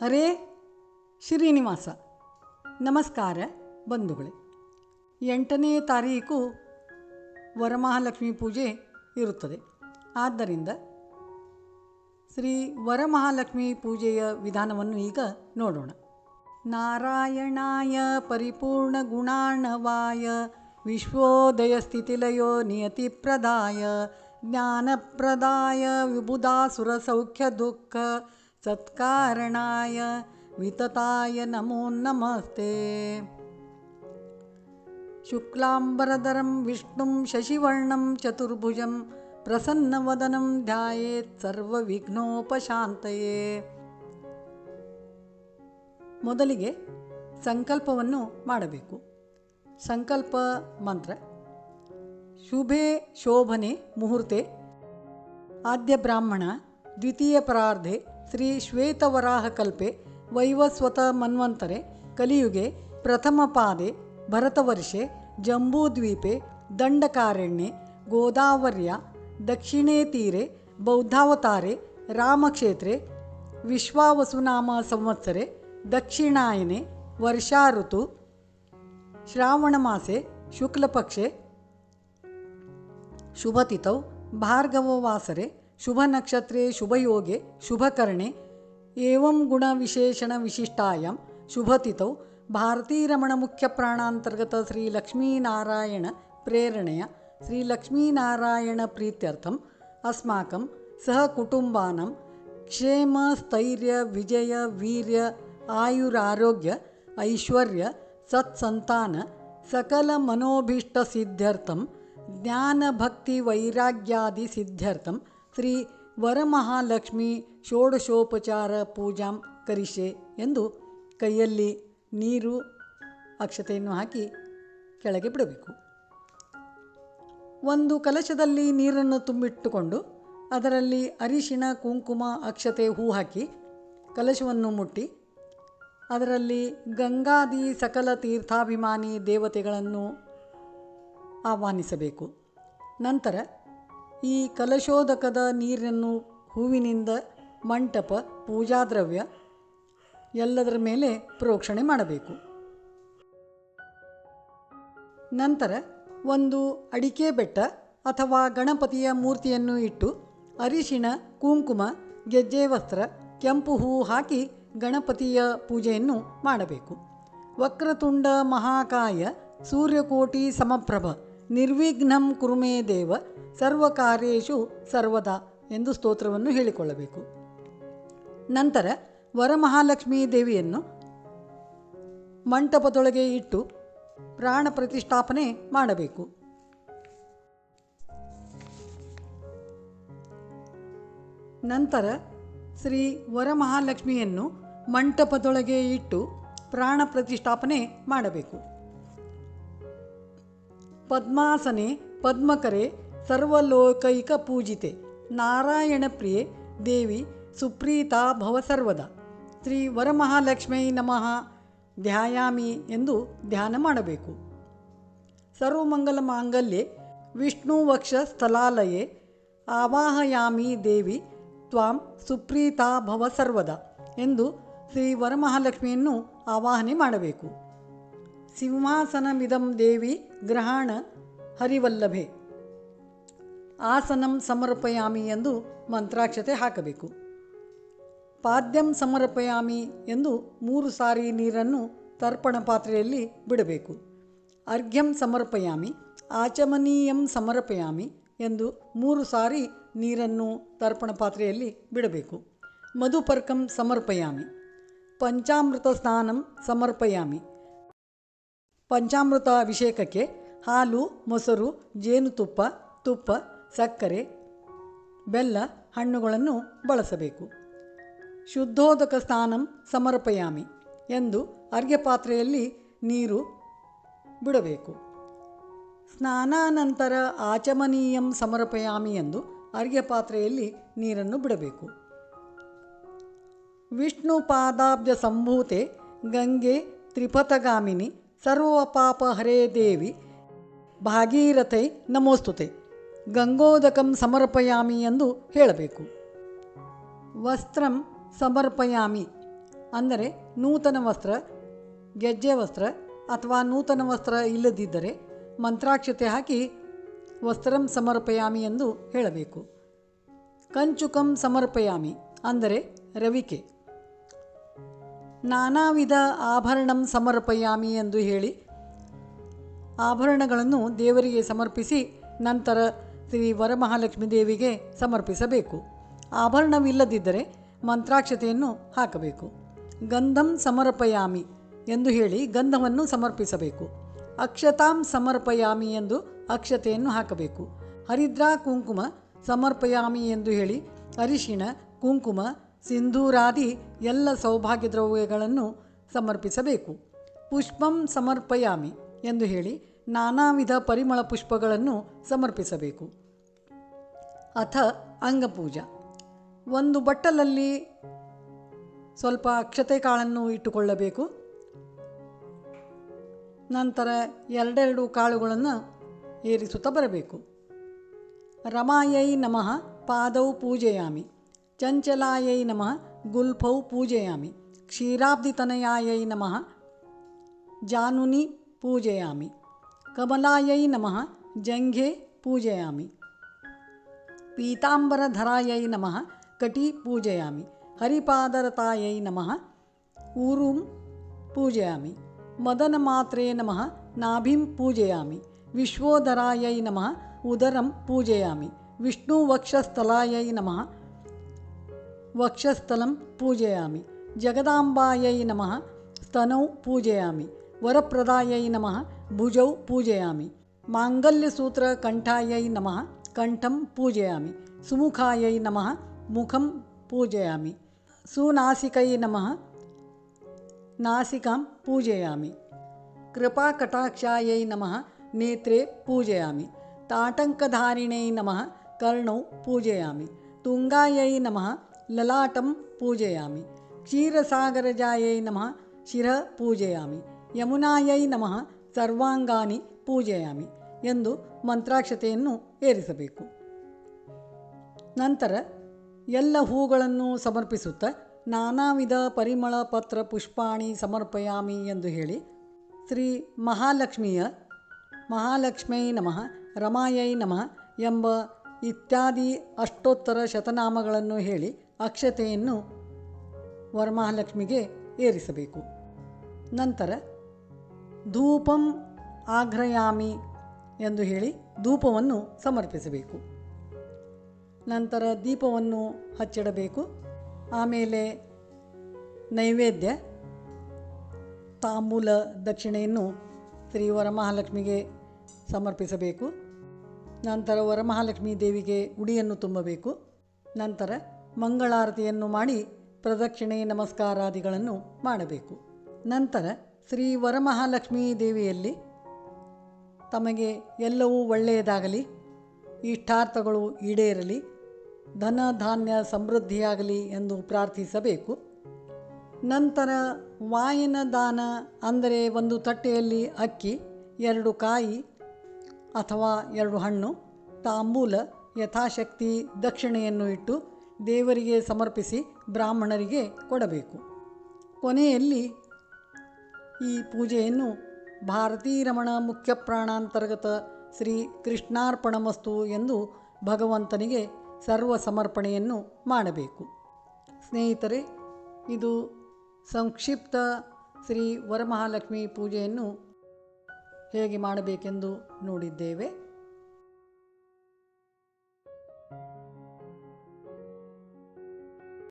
ಹರೇ ಶ್ರೀನಿವಾಸ. ನಮಸ್ಕಾರ ಬಂಧುಗಳೇ. ಎಂಟನೇ ತಾರೀಕು ವರಮಹಾಲಕ್ಷ್ಮಿ ಪೂಜೆ ಇರುತ್ತದೆ. ಆದ್ದರಿಂದ ಶ್ರೀ ವರಮಹಾಲಕ್ಷ್ಮಿ ಪೂಜೆಯ ವಿಧಾನವನ್ನು ಈಗ ನೋಡೋಣ. ನಾರಾಯಣಾಯ ಪರಿಪೂರ್ಣ ಗುಣಾಣವಾಯ ವಿಶ್ವೋದಯ ಸ್ಥಿತಿಲಯೋ ನಿಯತಿ ಪ್ರದಾಯ ಜ್ಞಾನಪ್ರದಾಯ ವಿಬುಧಾಸುರ ಸೌಖ್ಯ ದುಃಖ ಸತ್ಕಾರಣಾಯ ವಿತತಾಯ ನಮೋ ನಮಸ್ತೆ ಶುಕ್ಲಾಂಬರಧರಂ ವಿಷ್ಣುಂ ಶಶಿವರ್ಣಂ ಚತುರ್ಭುಜಂ ಪ್ರಸನ್ನವದನಂ ಧ್ಯಾಯೇತ್ ಸರ್ವವಿಘ್ನೋಪಶಾಂತಯೇ ಮೊದಲಿಗೆ ಸಂಕಲ್ಪವನ್ನು ಮಾಡಬೇಕು ಸಂಕಲ್ಪ ಮಂತ್ರ ಶುಭೆ ಶೋಭನೆ ಮುಹೂರ್ತೆ ಆದ್ಯ ಬ್ರಾಹ್ಮಣ ದ್ವಿತೀಯ ಪರಾರ್ಧೆ ಶ್ರೀ ಶ್ವೇತವರಾಹಕಲ್ಪೆ ವೈವಸ್ವತ ಮನ್ವಂತರೆ, ಕಲಿಯುಗೆ, ಪ್ರಥಮ ಪಾದೆ, ಭರತವರ್ಷೆ, ಜಂಬೂದ್ವೀಪೆ, ದಂಡಕಾರಣ್ಯೆ, ಗೋದಾವರ್ಯ, ದಕ್ಷಿಣೇ ತೀರೆ, ಬೌದ್ಧಾವತಾರೆ, ರಾಮಕ್ಷೇತ್ರೆ, ವಿಶ್ವಾವಸುನಾಮ ಸಂವತ್ಸರೆ, ದಕ್ಷಿಣಾಯನೆ ವರ್ಷಾ ಋತು ಶ್ರಾವಣಮಾಸೆ, ಶುಕ್ಲಪಕ್ಷೆ, ಶುಭತಿಥೌ, ಭಾರ್ಗವವಾಸರೆ ಶುಭನಕ್ಷತ್ರೆ ಶುಭಯೋಗೆ ಶುಭಕರ್ಣೆ ಏವಂ ಗುಣವಿಶೇಷಣ ವಿಶಿಷ್ಟಾಯಾಂ ಶುಭತಿಥೌ ಭಾರತೀರಮಣ ಮುಖ್ಯ ಪ್ರಾಣಾಂತರ್ಗತ ಶ್ರೀ ಲಕ್ಷ್ಮೀನಾರಾಯಣ ಪ್ರೇರಣೆಯ ಶ್ರೀ ಲಕ್ಷ್ಮೀನಾರಾಯಣ ಪ್ರೀತ್ಯರ್ಥಂ ಅಸ್ಮಾಕಂ ಶ್ರೀ ವರಮಹಾಲಕ್ಷ್ಮಿ ಷೋಡಶೋಪಚಾರ ಪೂಜಾಂ ಕರಿಷೆ ಎಂದು ಕೈಯಲ್ಲಿ ನೀರು ಅಕ್ಷತೆಯನ್ನು ಹಾಕಿ ಕೆಳಗೆ ಬಿಡಬೇಕು. ಒಂದು ಕಲಶದಲ್ಲಿ ನೀರನ್ನು ತುಂಬಿಟ್ಟುಕೊಂಡು ಅದರಲ್ಲಿ ಅರಿಶಿಣ, ಕುಂಕುಮ, ಅಕ್ಷತೆ ಹೂ ಹಾಕಿ ಕಲಶವನ್ನು ಮುಟ್ಟಿ ಅದರಲ್ಲಿ ಗಂಗಾದಿ ಸಕಲ ತೀರ್ಥಾಭಿಮಾನಿ ದೇವತೆಗಳನ್ನು ಆಹ್ವಾನಿಸಬೇಕು. ನಂತರ ಈ ಕಲಶೋದಕದ ನೀರನ್ನು ಹೂವಿನಿಂದ ಮಂಟಪ, ಪೂಜಾದ್ರವ್ಯ ಎಲ್ಲದರ ಮೇಲೆ ಪ್ರೋಕ್ಷಣೆ ಮಾಡಬೇಕು. ನಂತರ ಒಂದು ಅಡಿಕೆ ಬೆಟ್ಟ ಅಥವಾ ಗಣಪತಿಯ ಮೂರ್ತಿಯನ್ನು ಇಟ್ಟು ಅರಿಶಿಣ, ಕುಂಕುಮ, ಗೆಜ್ಜೆ ವಸ್ತ್ರ, ಕೆಂಪು ಹೂವು ಹಾಕಿ ಗಣಪತಿಯ ಪೂಜೆಯನ್ನು ಮಾಡಬೇಕು. ವಕ್ರತುಂಡ ಮಹಾಕಾಯ, ಸೂರ್ಯಕೋಟಿ ಸಮಪ್ರಭ, ನಿರ್ವಿಘ್ನಂ ಕುರುಮೇ ದೇವ ಸರ್ವಕಾರ್ಯೇಷು ಸರ್ವದಾ ಎಂದು ಸ್ತೋತ್ರವನ್ನು ಹೇಳಿಕೊಳ್ಳಬೇಕು. ನಂತರ ವರಮಹಾಲಕ್ಷ್ಮೀ ದೇವಿಯನ್ನು ಮಂಟಪದೊಳಗೆ ಇಟ್ಟು ಪ್ರಾಣ ಪ್ರತಿಷ್ಠಾಪನೆ ಮಾಡಬೇಕು. ನಂತರ ಶ್ರೀ ವರಮಹಾಲಕ್ಷ್ಮಿಯನ್ನು ಮಂಟಪದೊಳಗೆ ಇಟ್ಟು ಪ್ರಾಣ ಪ್ರತಿಷ್ಠಾಪನೆ ಮಾಡಬೇಕು. ಪದ್ಮಾಸನೆ, ಪದ್ಮಕರೆ ಸರ್ವಲೋಕೈಕ ಪೂಜಿತೆ. ನಾರಾಯಣ ಪ್ರಿಯೆ, ದೇವಿ ಸುಪ್ರೀತಾ ಭವ ಸರ್ವದ. ಶ್ರೀ ವರಮಹಾಲಕ್ಷ್ಮೀ ನಮಃ. ಧ್ಯಾಯಾಮಿ ಎಂದು ಧ್ಯಾನ ಮಾಡಬೇಕು. ಸರ್ವಮಂಗಲ ಮಾಂಗಲ್ಯೆ ವಿಷ್ಣುವಕ್ಷ ಸ್ಥಲಾಲಯೇ, ಆವಾಹಯಾಮಿ ದೇವಿ ತ್ವಾಂ ಸುಪ್ರೀತಾ ಭವ ಸರ್ವದ ಎಂದು ಶ್ರೀ ವರಮಹಾಲಕ್ಷ್ಮಿಯನ್ನು ಆವಾಹನೆ ಮಾಡಬೇಕು. ಸಿಂಹಾಸನಮಿದಂ ದೇವಿ ಗ್ರಹಣ ಹರಿವಲ್ಲಭೆ. ಆಸನಂ ಸಮರ್ಪಯಾಮಿ ಎಂದು ಮಂತ್ರಾಕ್ಷತೆ ಹಾಕಬೇಕು. ಪಾದ್ಯಂ ಸಮರ್ಪಯಾಮಿ ಎಂದು ಮೂರು ಸಾರಿ ನೀರನ್ನು ತರ್ಪಣ ಪಾತ್ರೆಯಲ್ಲಿ ಬಿಡಬೇಕು. ಅರ್ಘ್ಯಂ ಸಮರ್ಪಯಾಮಿ, ಆಚಮನೀಯಂ ಸಮರ್ಪಯಾಮಿ ಎಂದು ಮೂರು ಸಾರಿ ನೀರನ್ನು ತರ್ಪಣ ಪಾತ್ರೆಯಲ್ಲಿ ಬಿಡಬೇಕು. ಮಧುಪರ್ಕಂ ಸಮರ್ಪಯಾಮಿ, ಪಂಚಾಮೃತ ಸ್ನಾನಂ ಸಮರ್ಪಯಾಮಿ. ಪಂಚಾಮೃತ ಅಭಿಷೇಕಕ್ಕೆ ಹಾಲು, ಮೊಸರು, ಜೇನುತುಪ್ಪ, ತುಪ್ಪ ಸಕ್ಕರೆ, ಬೆಲ್ಲ, ಹಣ್ಣುಗಳನ್ನು ಬಳಸಬೇಕು. ಶುದ್ಧೋದಕ ಸ್ನಾನಂ ಸಮರ್ಪಯಾಮಿ ಎಂದು ಅರ್ಘ್ಯಪಾತ್ರೆಯಲ್ಲಿ ನೀರು ಬಿಡಬೇಕು. ಸ್ನಾನಾನಂತರ ಆಚಮನೀಯಂ ಸಮರ್ಪಯಾಮಿ ಎಂದು ಅರ್ಘ್ಯಪಾತ್ರೆಯಲ್ಲಿ ನೀರನ್ನು ಬಿಡಬೇಕು. ವಿಷ್ಣು ಪಾದಾಬ್ಜ ಸಂಭೂತೆ ಗಂಗೆ ತ್ರಿಪಥಗಾಮಿನಿ ಸರ್ವಪಾಪ ಹರೇ ದೇವಿ ಭಾಗೀರಥೈ ನಮೋಸ್ತುತೆ. ಗಂಗೋದಕಂ ಸಮರ್ಪಯಾಮಿ ಎಂದು ಹೇಳಬೇಕು. ವಸ್ತ್ರಂ ಸಮರ್ಪಯಾಮಿ ಅಂದರೆ ನೂತನ ವಸ್ತ್ರ, ಗೆಜ್ಜೆ ವಸ್ತ್ರ ಅಥವಾ ನೂತನ ವಸ್ತ್ರ ಇಲ್ಲದಿದ್ದರೆ ಮಂತ್ರಾಕ್ಷತೆ ಹಾಕಿ ವಸ್ತ್ರಂ ಸಮರ್ಪಯಾಮಿ ಎಂದು ಹೇಳಬೇಕು. ಕಂಚುಕಂ ಸಮರ್ಪಯಾಮಿ ಅಂದರೆ ರವಿಕೆ. ನಾನಾ ವಿಧ ಆಭರಣಂ ಸಮರ್ಪಯಾಮಿ ಎಂದು ಹೇಳಿ ಆಭರಣಗಳನ್ನು ದೇವರಿಗೆ ಸಮರ್ಪಿಸಿ ನಂತರ ಶ್ರೀ ವರಮಹಾಲಕ್ಷ್ಮೀ ದೇವಿಗೆ ಸಮರ್ಪಿಸಬೇಕು. ಆಭರಣವಿಲ್ಲದಿದ್ದರೆ ಮಂತ್ರಾಕ್ಷತೆಯನ್ನು ಹಾಕಬೇಕು. ಗಂಧಂ ಸಮರ್ಪಯಾಮಿ ಎಂದು ಹೇಳಿ ಗಂಧವನ್ನು ಸಮರ್ಪಿಸಬೇಕು. ಅಕ್ಷತಾಂ ಸಮರ್ಪಯಾಮಿ ಎಂದು ಅಕ್ಷತೆಯನ್ನು ಹಾಕಬೇಕು. ಹರಿದ್ರಾ ಕುಂಕುಮ ಸಮರ್ಪಯಾಮಿ ಎಂದು ಹೇಳಿ ಅರಿಶಿಣ, ಕುಂಕುಮ, ಸಿಂಧೂರಾದಿ ಎಲ್ಲ ಸೌಭಾಗ್ಯ ದ್ರವ್ಯಗಳನ್ನು ಸಮರ್ಪಿಸಬೇಕು. ಪುಷ್ಪಂ ಸಮರ್ಪಯಾಮಿ ಎಂದು ಹೇಳಿ ನಾನಾ ವಿಧ ಪರಿಮಳ ಪುಷ್ಪಗಳನ್ನು ಸಮರ್ಪಿಸಬೇಕು. ಅಥ ಅಂಗಪೂಜ. ಒಂದು ಬಟ್ಟಲಲ್ಲಿ ಸ್ವಲ್ಪ ಅಕ್ಷತೆ ಕಾಳನ್ನು ಇಟ್ಟುಕೊಳ್ಳಬೇಕು. ನಂತರ ಎರಡೆರಡು ಕಾಳುಗಳನ್ನು ಏರಿಸುತ್ತಾ ಬರಬೇಕು. ರಮಾಯೈ ನಮಃ ಪಾದೌ ಪೂಜೆಯಾಮಿ. ಚಂಚಲಾಯೈ ನಮಃ ಗುಲ್ಫೌ ಪೂಜೆಯಾಮಿ. ಕ್ಷೀರಾಬ್ಧಿತನಯಾಯೈ ನಮಃ ಜಾನುನಿ ಪೂಜೆಯಾಮಿ. ಕಮಲಾಯೈ ನಮಃ ಜಂಘೆ ಪೂಜೆಯಾಮಿ ಪೀತಾಂಬರಧರಾಯೈ ನಮಃ ಕಟಿ ಪೂಜೆಯಾಮಿ ಹರಿಪಾದರತಾಯೈ ನಮಃ ಊರುಂ ಪೂಜಯಾಮಿ ಮದನಮಾತ್ರೇ ನಮಃ ನಾಭಿಂ ಪೂಜಯಾಮಿ ವಿಶ್ವೋದರಾಯೈ ನಮಃ ಉದರಂ ಪೂಜಯಾಮಿ ವಿಷ್ಣುವಕ್ಷಸ್ಥಲಾಯೈ ನಮಃ ವಕ್ಷಸ್ಥಲಂ ಪೂಜಯಾಮಿ ಜಗದಾಂಬಾಯೈ ನಮಃ ಸ್ತನೌ ಪೂಜಯಾಮಿ ವರಪ್ರದಾಯೈ ನಮಃ ಭುಜೌ ಪೂಜಯಾಮಿ ಮಾಂಗಲ್ಯಸೂತ್ರಕಂಠಾಯೈ ನಮಃ ಕಂಠಂ ಪೂಜಯಾಮಿ ಸುಮುಖಾಯೈ ನಮಃ ಮುಖಂ ಪೂಜಯಾಮಿ ಸುನಾಸಿಕೈ ನಮಃ ನಾಸಿಕಾಂ ಪೂಜಯಾಮಿ ಕೃಪಾಕಟಾಕ್ಷಾಯೈ ನಮಃ ನೇತ್ರೆ ಪೂಜಯಾಮಿ ತಾಟಂಕಧಾರಿಣೈ ನಮಃ ಕರ್ಣೌ ಪೂಜಯಾಮಿ ತುಂಗಾಯೈ ನಮಃ ಲಲಾಟಂ ಪೂಜಯಾಮಿ ಕ್ಷೀರಸಾಗರಜಾಯೈ ನಮಃ ಶಿರ ಪೂಜಯಾಮಿ ಯಮುನಾಯೈ ನಮಃ ಸರ್ವಾಂಗಾನಿ ಪೂಜಯಾಮಿ ಎಂದು ಮಂತ್ರಾಕ್ಷತೆಯನ್ನು ಏರಿಸಬೇಕು. ನಂತರ ಎಲ್ಲ ಹೂಗಳನ್ನು ಸಮರ್ಪಿಸುತ್ತಾ ನಾನಾ ವಿಧ ಪರಿಮಳ ಪತ್ರ ಪುಷ್ಪಾಣಿ ಸಮರ್ಪಯಾಮಿ ಎಂದು ಹೇಳಿ ಶ್ರೀ ಮಹಾಲಕ್ಷ್ಮಿಯ ಮಹಾಲಕ್ಷ್ಮೈ ನಮಃ, ರಮಾಯೈ ನಮಃ ಎಂಬ ಇತ್ಯಾದಿ ಅಷ್ಟೋತ್ತರ ಶತನಾಮಗಳನ್ನು ಹೇಳಿ ಅಕ್ಷತೆಯನ್ನು ವರಮಹಾಲಕ್ಷ್ಮಿಗೆ ಏರಿಸಬೇಕು. ನಂತರ ಧೂಪಂ ಆಗ್ರಯಾಮಿ ಎಂದು ಹೇಳಿ ಧೂಪವನ್ನು ಸಮರ್ಪಿಸಬೇಕು. ನಂತರ ದೀಪವನ್ನು ಹಚ್ಚಿಡಬೇಕು. ಆಮೇಲೆ ನೈವೇದ್ಯ, ತಾಂಬೂಲ ದಕ್ಷಿಣೆಯನ್ನು ಶ್ರೀ ವರಮಹಾಲಕ್ಷ್ಮಿಗೆ ಸಮರ್ಪಿಸಬೇಕು. ನಂತರ ವರಮಹಾಲಕ್ಷ್ಮಿ ದೇವಿಗೆ ಉಡಿಯನ್ನು ತುಂಬಬೇಕು. ನಂತರ ಮಂಗಳಾರತಿಯನ್ನು ಮಾಡಿ ಪ್ರದಕ್ಷಿಣೆ ನಮಸ್ಕಾರಾದಿಗಳನ್ನು ಮಾಡಬೇಕು. ನಂತರ ಶ್ರೀ ವರಮಹಾಲಕ್ಷ್ಮೀ ದೇವಿಯಲ್ಲಿ ತಮಗೆ ಎಲ್ಲವೂ ಒಳ್ಳೆಯದಾಗಲಿ, ಇಷ್ಟಾರ್ಥಗಳು ಈಡೇರಲಿ, ಧನ ಧಾನ್ಯ ಸಮೃದ್ಧಿಯಾಗಲಿ ಎಂದು ಪ್ರಾರ್ಥಿಸಬೇಕು. ನಂತರ ವಾಯಿನ ದಾನ ಅಂದರೆ ಒಂದು ತಟ್ಟೆಯಲ್ಲಿ ಅಕ್ಕಿ, ಎರಡು ಕಾಯಿ ಅಥವಾ ಎರಡು ಹಣ್ಣು, ತಾಂಬೂಲ, ಯಥಾಶಕ್ತಿ, ದಕ್ಷಿಣೆಯನ್ನು ಇಟ್ಟು ದೇವರಿಗೆ ಸಮರ್ಪಿಸಿ ಬ್ರಾಹ್ಮಣರಿಗೆ ಕೊಡಬೇಕು. ಕೊನೆಯಲ್ಲಿ ಈ ಪೂಜೆಯನ್ನು ಭಾರತೀರಮಣ ಮುಖ್ಯ ಪ್ರಾಣಾಂತರ್ಗತ ಶ್ರೀ ಕೃಷ್ಣಾರ್ಪಣಮಸ್ತು ಎಂದು ಭಗವಂತನಿಗೆ ಸರ್ವ ಸಮರ್ಪಣೆಯನ್ನು ಮಾಡಬೇಕು. ಸ್ನೇಹಿತರೆ, ಇದು ಸಂಕ್ಷಿಪ್ತ ಶ್ರೀ ವರಮಹಾಲಕ್ಷ್ಮಿ ಪೂಜೆಯನ್ನು ಹೇಗೆ ಮಾಡಬೇಕೆಂದು ನೋಡಿದ್ದೇವೆ.